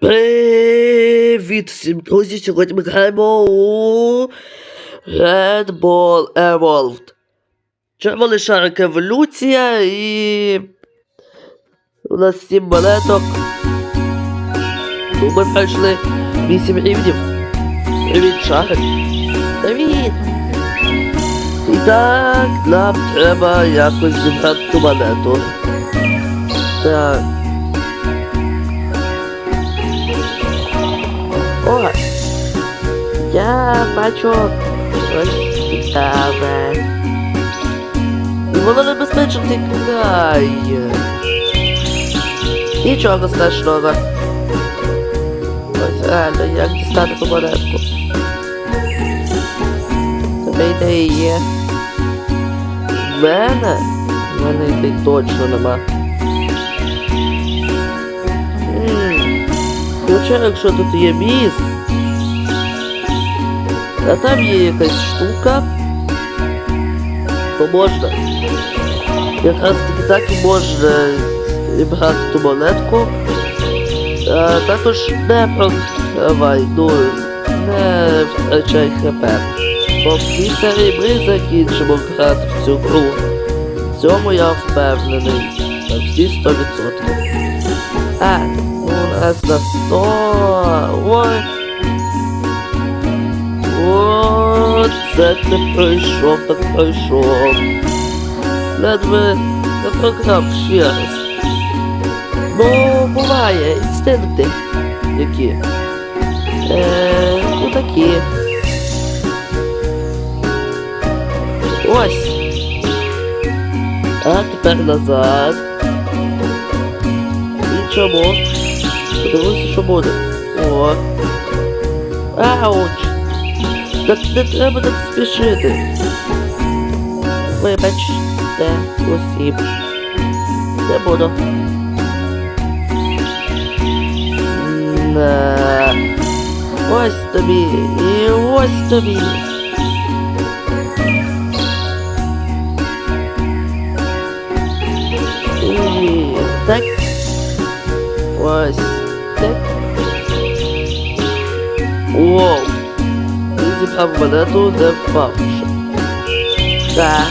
Привіт всім, друзі! Сьогодні ми граємо у Red Ball Evolved. Червоний шарик еволюція і. У нас 7 монеток. Ну, ми пройшли 8 рівнів. Привіт, шарик. Привіт! І так, нам треба якось зібрати ту монету. Так. О, я бачу щось цікаве. І воно небезпечно тікає. Нічого страшного. Ось реально, як дістати ту монетку. Тебе ідеї є. В мене? В мене ідей точно нема. Хоча, якщо тут є міст, а там є якась штука, то можна. Якраз таки так і можна брати ту монетку. А також не програвай, ну не втрачай хп. Бо в цій серії ми закінчимо грати в цю гру. В цьому я впевнений. На всі 100%. А, нас на 100. Ой. О, це ти пройшов, так пройшов. Ледве не програв ще раз. Ну, буває, інстинкти. Які? Е, ну такі. Ось. А тепер назад. І чому? Подивися, що буде. О. Ауч. Так не треба так спішити. Вибачте усім. Не буду. На. Ось тобі. І ось тобі. І так. Ось Воу. Зібрав монету, де впавши. Так.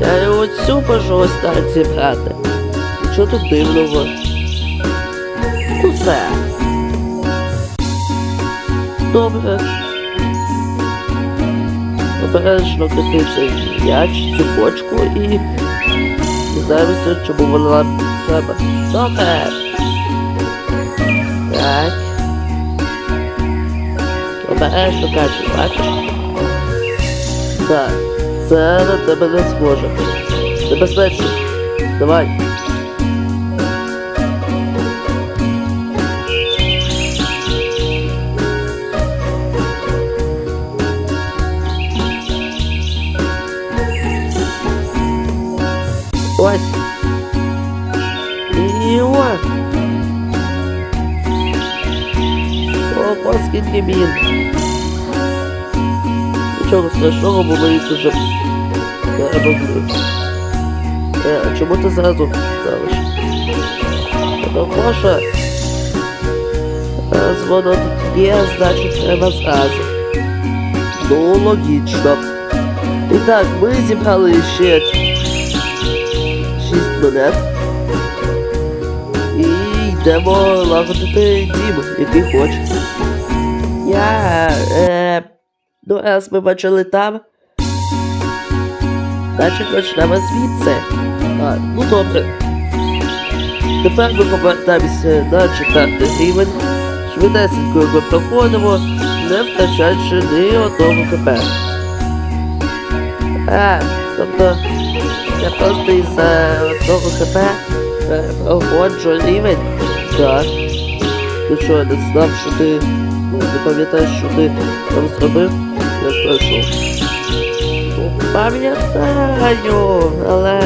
Я його цю можу ось так зібрати. Що тут дивного? Усе. Добре. Обережно кати цей м'яч, цю бочку і дізнаємося, чому вона треба. Добре. Обережно кажу, бачиш? Так, це на тебе не схоже. Небезпечно. Давай. О, скільки. Нічого страшного, ми їх уже перемогли. Е, а чому ти зразу ставиш? Тому що воно тут є, значить треба зразу. Ну, логічно. І так, ми зібрали ще 6 монет. І йдемо лагодити дім, який хоче. Я. Е, ну, раз ми бачили там. Значить почнемо звідси. А, ну добре. Тепер ми повертаємося на четвертий рівень. Швидесенько його проходимо, не втрачаючи ні одного КП. А, тобто я просто із-за одного ХП е, проходжу рівень. Так. Ти що, не знав, що ти. Ну, не пам'ятаєш, що ти там зробив? Я пройшов. Ну, пам'ятаю, але.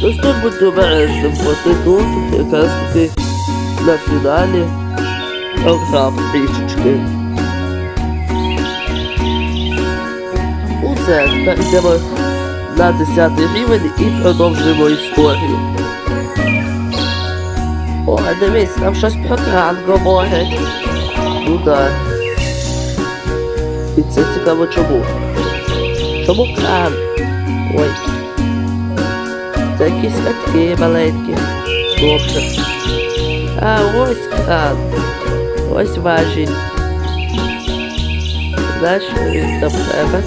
Тож тут будьте обережним, бо ти тут якраз таки на фіналі програв трішечки. Усе, тепер йдемо на 10 рівень і продовжуємо історію. О, дивись, там щось про кран говорять. Ну да. І це цікаво чому. Чому кран? Ой. Це якісь катки маленькі. Добре. А, ось кран. Ось важіль. Знаєш, він там треба?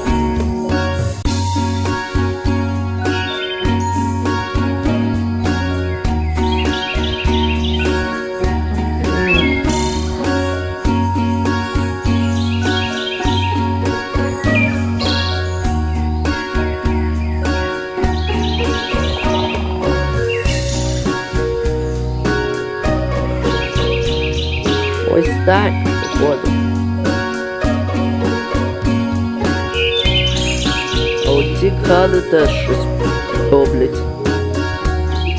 Ось так, походу. А от ці крани теж щось роблять.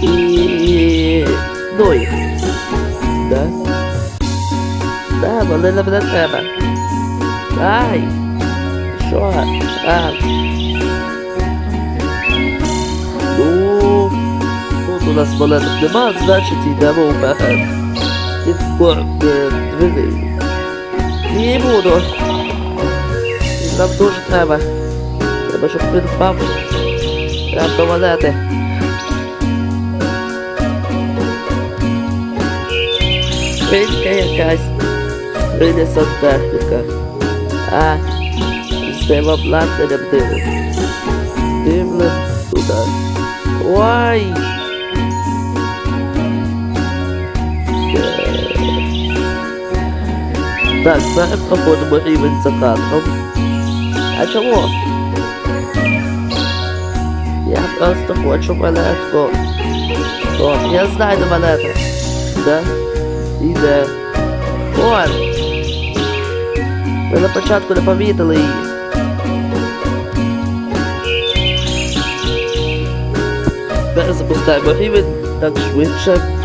І... Ну їх. Да? Да, вони нам не треба. Ай! Що? А. Ну, тут у нас монеток нема, значить йдемо вперед. Ти пор... е. Не буду. Нам дуже треба. Треба, щоб він впав. Треба до монети. Скринька якась. Скриня сантехніка. А, з тим обладнанням дивим. Дивлим туди. Ой! Так, зараз проходимо рівень за кадром. А чому? Я просто хочу монетку. О, я знаю де монета. Да? Іде. Вон! Ми на початку не помітили її. Зараз запускаємо рівень так швидше.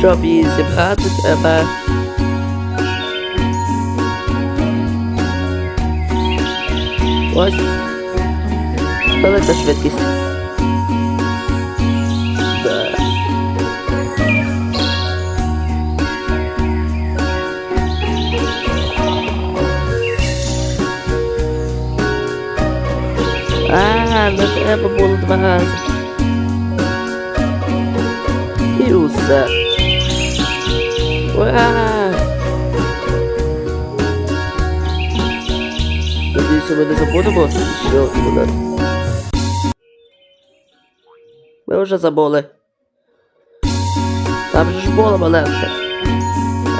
Щоб її зібрати, треба. Ось. Велика швидкість. Да. А, не треба було два рази. І усе. Надіюся, ми не забудемо одну монету. Ми вже забули. Там же ж була монетка.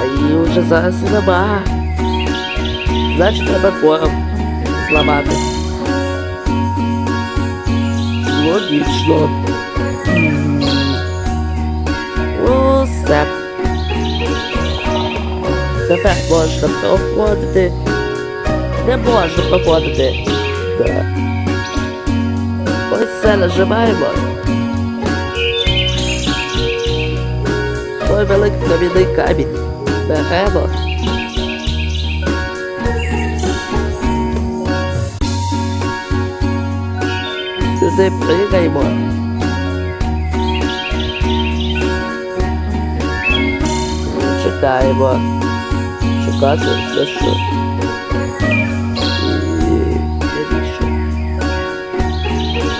А її вже зараз нема. Значить, треба короб зламати. Логічно. Усе. Тепер можна проходити. Не можна проходити. Да. Ось це нажимаємо. Той великий кам'яний камінь. Беремо. Сюди пригаємо. Чекаємо. Шукати за що.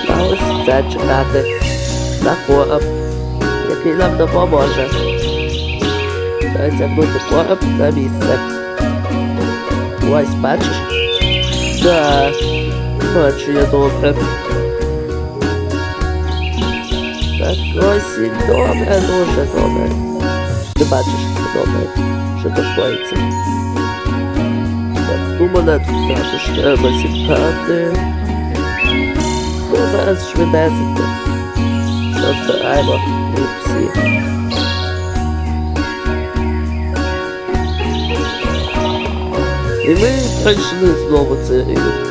А ось це чекати на короб, який нам допоможе. Затягнути короб на місце. Ось, бачиш? Да, бачу я добре. Так ось і добре, дуже добре. Ти бачиш, добре, що такоїться. Так, ту монетку також треба зібрати. Ну, зараз швидесенько. Розбираємо їх всі. І ми пройшли знову цей рівень.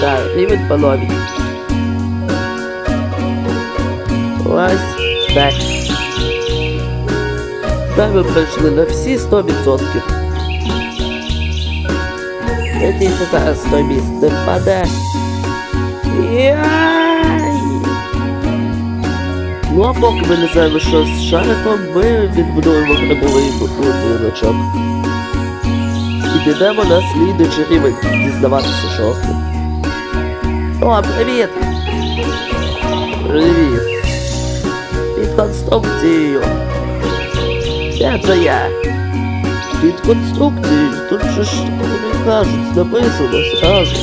Так, рівень по новій. Ось так. Ми пройшли на всі 100%. Надіюся, зараз той міст не впаде. Ну а поки ми не знаємо, що з шариком, ми відбудуємо грибовий будиночок. І підемо на слідуючий рівень дізнаватися, ним. О, привіт! Привіт! Під конструкцією. Де це я? Під конструкцією. Тут же ж вони кажуть, написано зразу.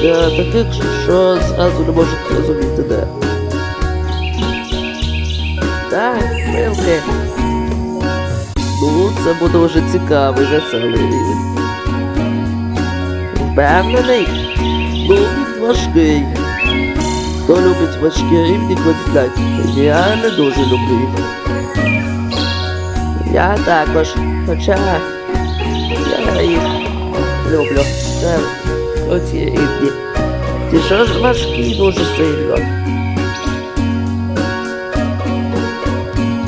Для таких, що зразу не можуть зрозуміти де. Так, пилки. Ну, це буде вже цікавий, веселий. Впевнений? Ну, він важкий. Хто любить важкі рівні, кладіть. Я не дуже люблю. Я також. Хоча я їх люблю. Це оці рівні. Ті що ж важкі дуже сильно.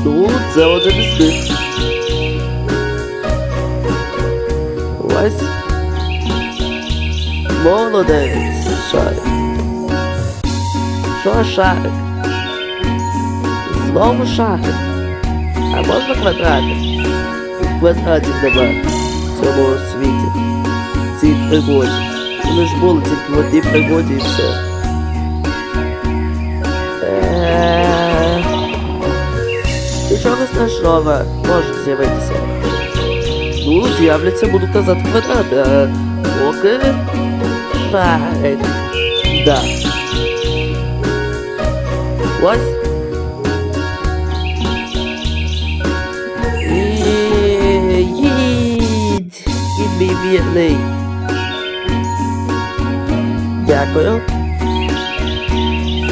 Ну, це один із них. Ось. Молодець, шарик. Що шарик? Знову шарик. А можна квадрати? Квадратів нема в цьому світі. Цій пригоді. Вони ж були тільки в одній пригоді і все. Е, Нічого страшного може з'явитися. Ну, з'являться, буду казати квадрати, а поки шарик. Да. Ось. Мій. Дякую.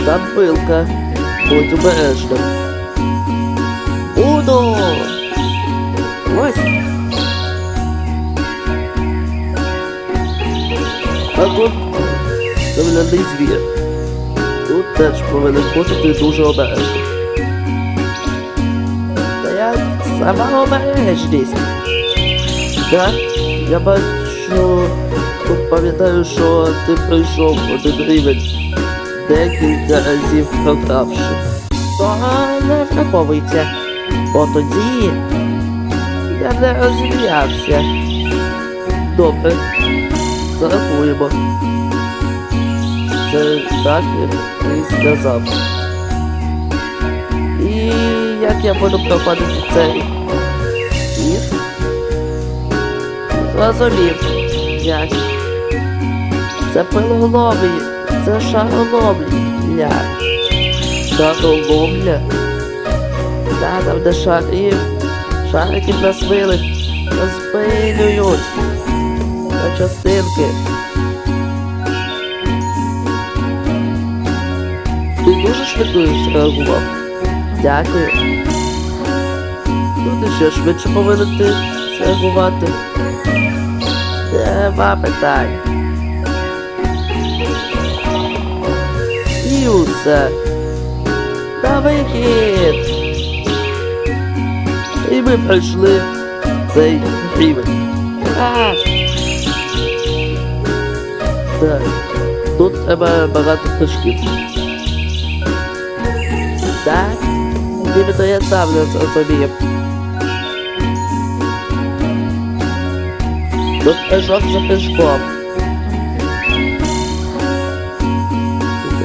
Там пилка. Будь обережним. Буду. Ось. А тут земляний звір. Тут теж повинен бути дуже обережний. Та я сама обережність. Так? Я бачу, пам'ятаю, що ти пройшов один рівень декілька разів програвши. То не враховується. Бо тоді я не розім'явся. Добре, зарахуємо. Це так, як сказав. І як я буду проходити цей Зрозумів. Як? Це пилоголовий, це шароловля. Шароловля? Да, там де шарів. Шариків нас вили. Розпилюють. На частинки. Ти дуже швидко зреагував. Дякую. Ти ще швидше повинен ти зреагувати. Нема питань. І усе. На вихід. І ми пройшли цей рівень. А! Так. Тут треба багато книжків. Так? Нібито я сам не зрозумів. Тут прыжок за прыжком.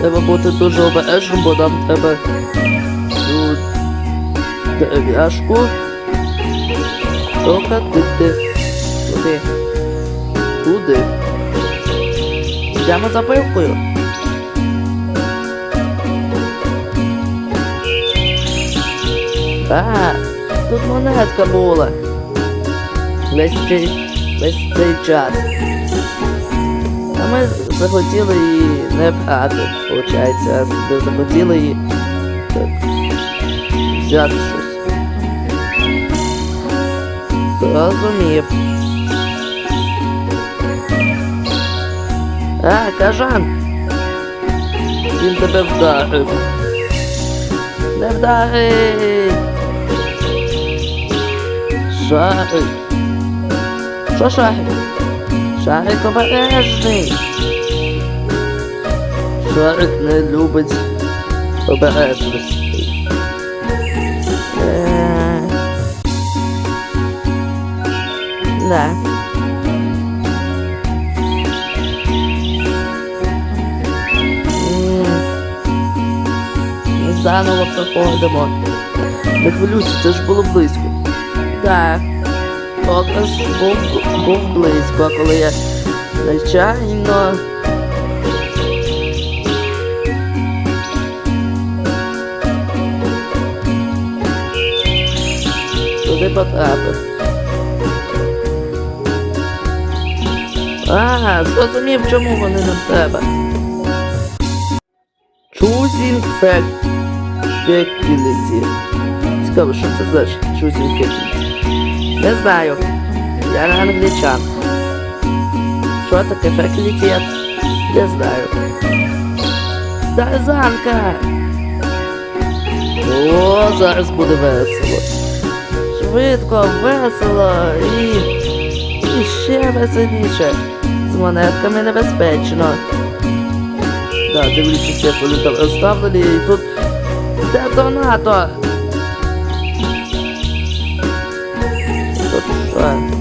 Треба бути дуже обережним, бо нам треба цю дерев'яшку прокатити. Туди. Туди. Йдемо за пилкою. А, тут монетка була. Цей, весь цей час. А ми захотіли її не брати, виходить, а захотіли її так, взяти щось. Зрозумів. А, кажан! Він тебе вдарив. Не вдарив! Шарик. Що шарик? Шарик обережний. Шарик не любить обережності. Е. Да. Заново проходимо. Не хвилюйся, це ж було близько. Так. Показ був, був близько, коли я нечайно. Туди потрапив. Ага, зрозумів, чому вони нам треба. Choosing fac- faculty. Цікаво, що це значить choosing faculty? Не знаю. Я не англічан. Що таке? Я не знаю. Тарзанка! О, зараз буде весело. Швидко, весело і, і ще веселіше. З монетками небезпечно. Да, дивлячись, вони там розставлені, і тут детонатор. Що?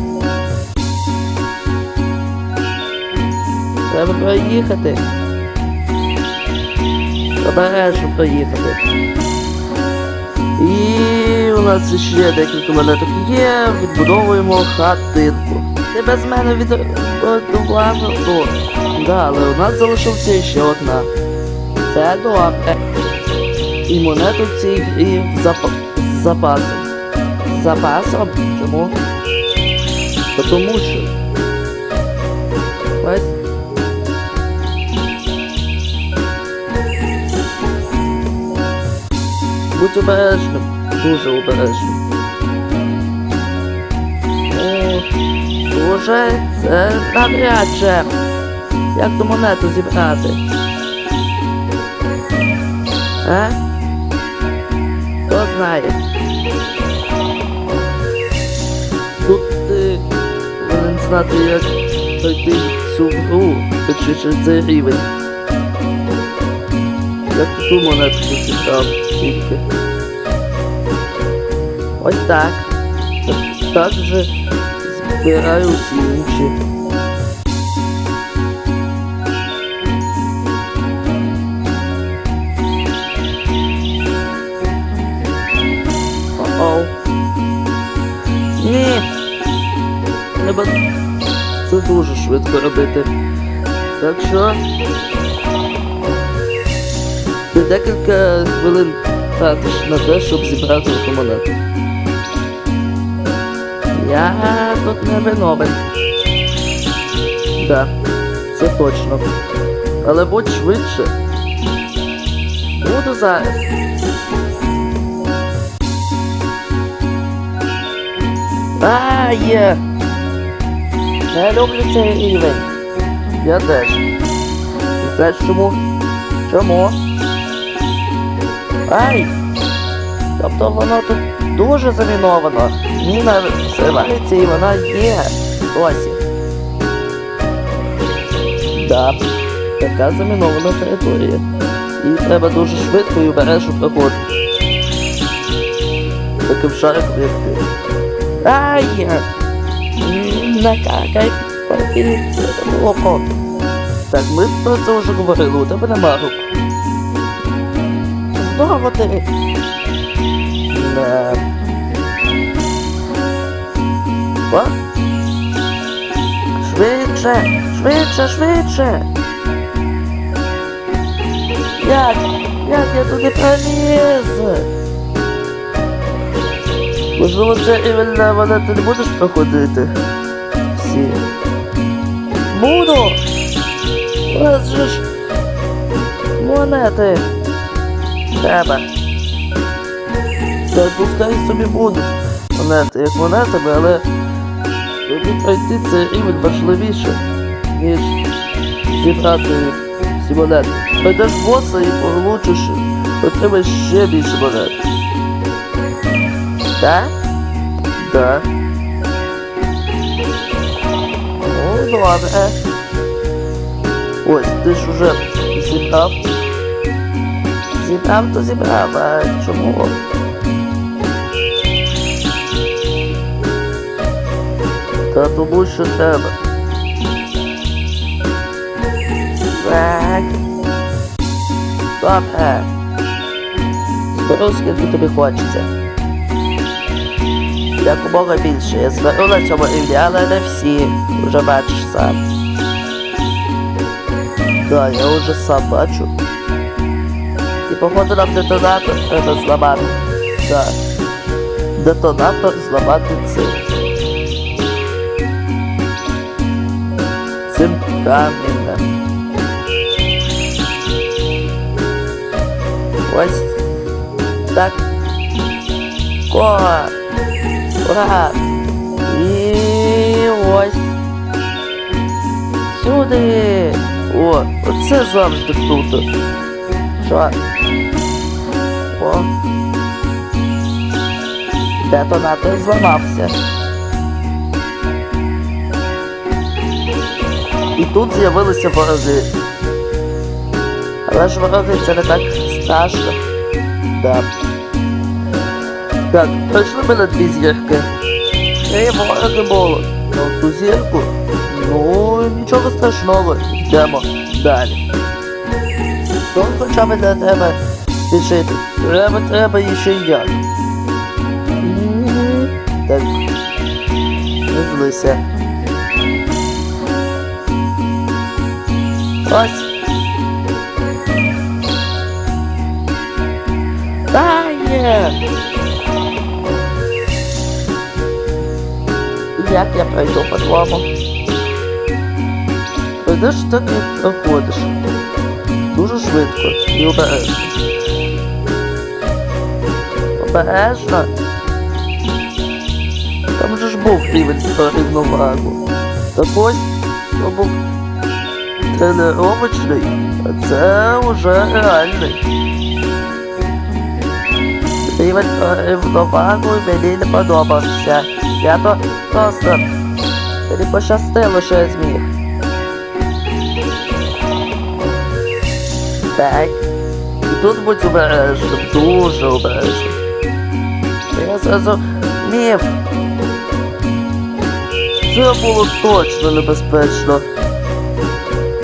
Треба проїхати. Обережно проїхати. І у нас ще декілька монеток є, відбудовуємо хатинку. Ти без мене відбудував? О, да, але у нас залишилася ще одна. Це добре. І монету цій грі в запасом. Запасом? Чому? Та тому що. Ось. Будь обережним, дуже обережним. О, дуже це навряд чи. Як ту монету зібрати? А? Хто знає? Знати, як пройти цю гру, точніше цей рівень. Як ту монетку зібрав тільки. Ось так. Так же збираю всі інші. Дуже швидко робити. Так що. Декілька хвилин тратиш на те, щоб зібрати ту монету. Я тут не виновен. Да, це точно. Але будь швидше. Буду зараз. А, є. Не люблю цей рівень. Я теж. І знаєш чому? Чому? Ай! Тобто воно тут дуже заміновано. Міна зривається і вона є. Досі. Да, така замінована територія. І треба дуже швидко і обережно проходити. Таким шариком, як ти. Ай! М, Накакай папір око. Так, ми про це вже говорили, у тебе нема рук. Знову ти. Да. О? Швидше, швидше, швидше. Як? Як я туди проліз? Можливо, це іменно вона ти не будеш проходити. Всі. Буду! У нас же ж монети. Треба. Та пускай собі будуть монети, як монетами, але тобі пройти цей рівень важливіше, ніж зібрати всі монети. Пройдеш боса і получиш, отримаєш ще більше монет. Так? Так. Ну, ладно, добре. Ось, ти ж уже зібрав. Зібрав, то зібрав, а чому? Та тому що треба. Так. Добре. Скільки тобі хочеться. Якомога більше. Я зберу на цьому рівні, але не всі. Уже бачиш сам. Да, я уже сам бачу. І походу нам детонатор треба зламати. Так. Детонатор зламати цим. Цим камінням. Ось так. Ко. Ура. І ось. Сюди. О, оце завжди круто. Що? О. Детонатор зламався. І тут з'явилися вороги. Але ж вороги це не так страшно. Так. Так, пройшли ми на дві зірки. Ей, вороги було. На ту зірку. Ну, нічого страшного. Йдемо далі. То хоча б для тебе спішити. Треба, треба і ще й як. Так. Не злися. Ось. Та є. Як я пройду по-твоєму? Пройдеш так, як проходиш. Дуже швидко і обережно. Обережно. Там же ж був рівень про рівновагу. Так ось, то був тренировочний, а це вже реальний. Рівень про рівновагу мені не подобався. Я то просто мені пощастило, що я зміг. Так. І тут будь обережним, дуже обережним. Я зрозумів. Це було точно небезпечно.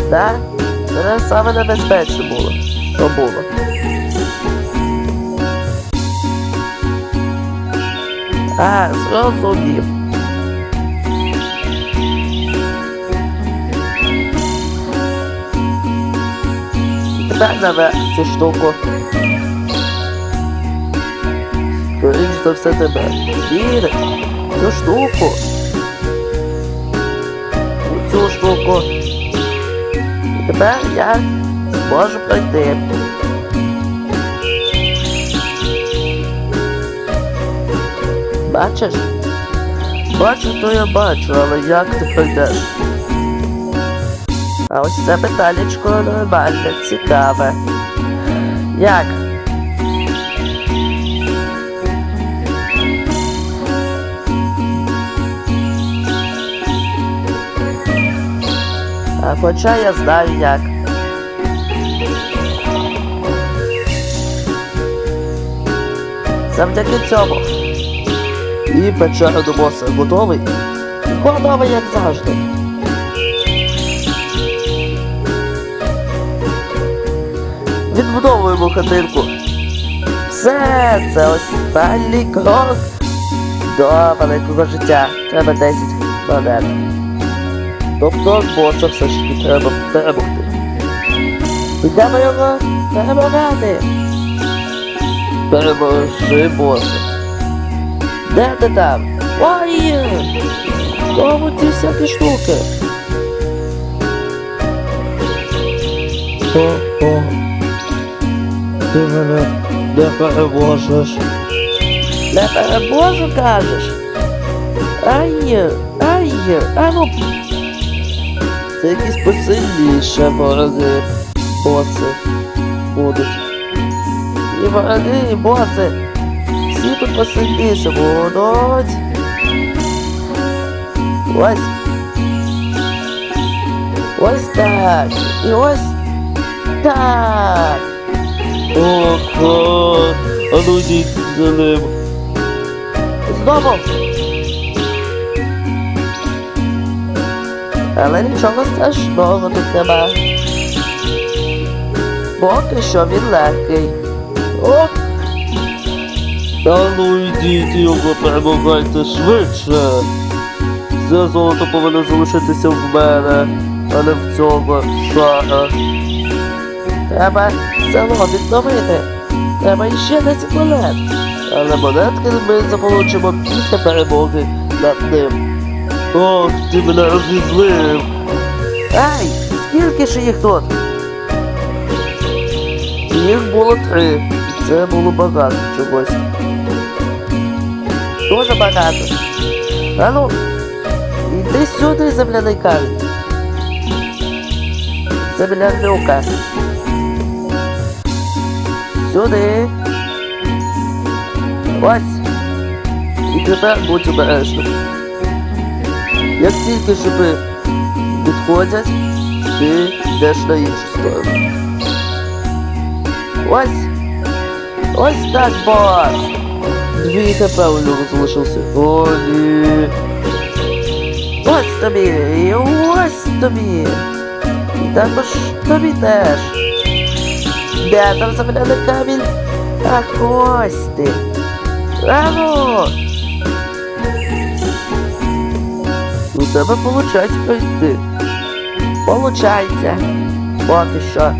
Так? Це саме небезпечно було. Що було? А, зрозумів. Тепер наверх цю штуку. Скоріш за все тебе. Віри, цю штуку. Цю штуку. І тепер я зможу пройти. Бачиш? Бачу, то я бачу, але як ти пройдеш? А ось це питаннячко нормальне, цікаве. Як? А хоча я знаю як. Завдяки цьому. І печера до боса готовий? Готовий, як завжди. Відбудовуємо хатинку. Все, це останній крок до великого життя. Треба 10 монет. Тобто боса все ж таки треба перемогти. Йдемо його перемагати. Переможи боса. Де ти там? Ой! Знову ці всякі штуки. О-о. Ти мене не переможеш. Не переможу, кажеш? Ай, ай, а ну. Це якісь посильніше вороги, боси будуть. І вороги, і боси. Всі тут посильніше будуть. Ось. Ось так. І ось так. Ого, а ну йдіть за ним. Знову. Але нічого страшного тут нема. Поки що він легкий. О! Та ну йдіть його, перемагайте швидше. Це золото повинно залишитися в мене, а не в цьому шага. Треба село відновити. Треба іще 10 монет. Але монетки ми заполучимо після перемоги над ним. Ох, ти мене розізлив. Ай, скільки ж їх тут? Їх було три. Це було багато чогось. Дуже багато. А ну, іди сюди, земляний камінь. Землянюка. Сюди. Ось. І тепер будь обережним. Як тільки шипи відходять, ти йдеш на іншу сторону. Ось. Ось так, бос. Дві хп у нього залишився. О, ні. Ось тобі, і ось тобі. І також тобі теж. Де там земляний камінь? Ах, ось ти. Ану! У тебе виходить пройти. Получається. Поки що.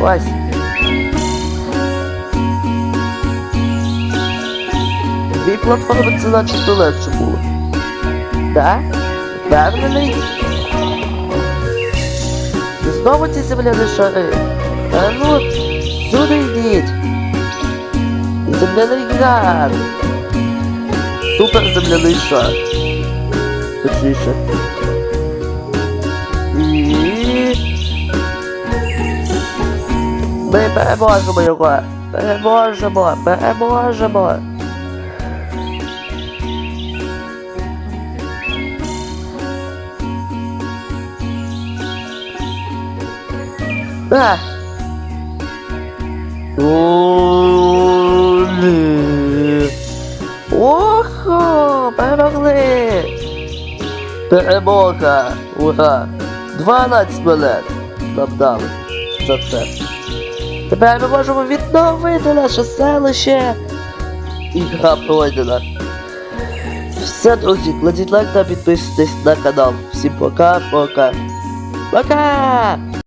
Ось. Дві платформи це начебто легше було. Так? Знову ці земляні шари. А ну, сюди йдіть. Земляний град. Супер земляний шар. Точніше. І... Ми переможемо його. Переможемо, переможемо. А! О. Охо, перемогли! Перемога! Ура! 12 монет нам дали за це. Тепер ми можемо відновити наше селище. І гра пройдена. Все, друзі, кладіть лайк та підписуйтесь на канал. Всім пока-пока. Пока!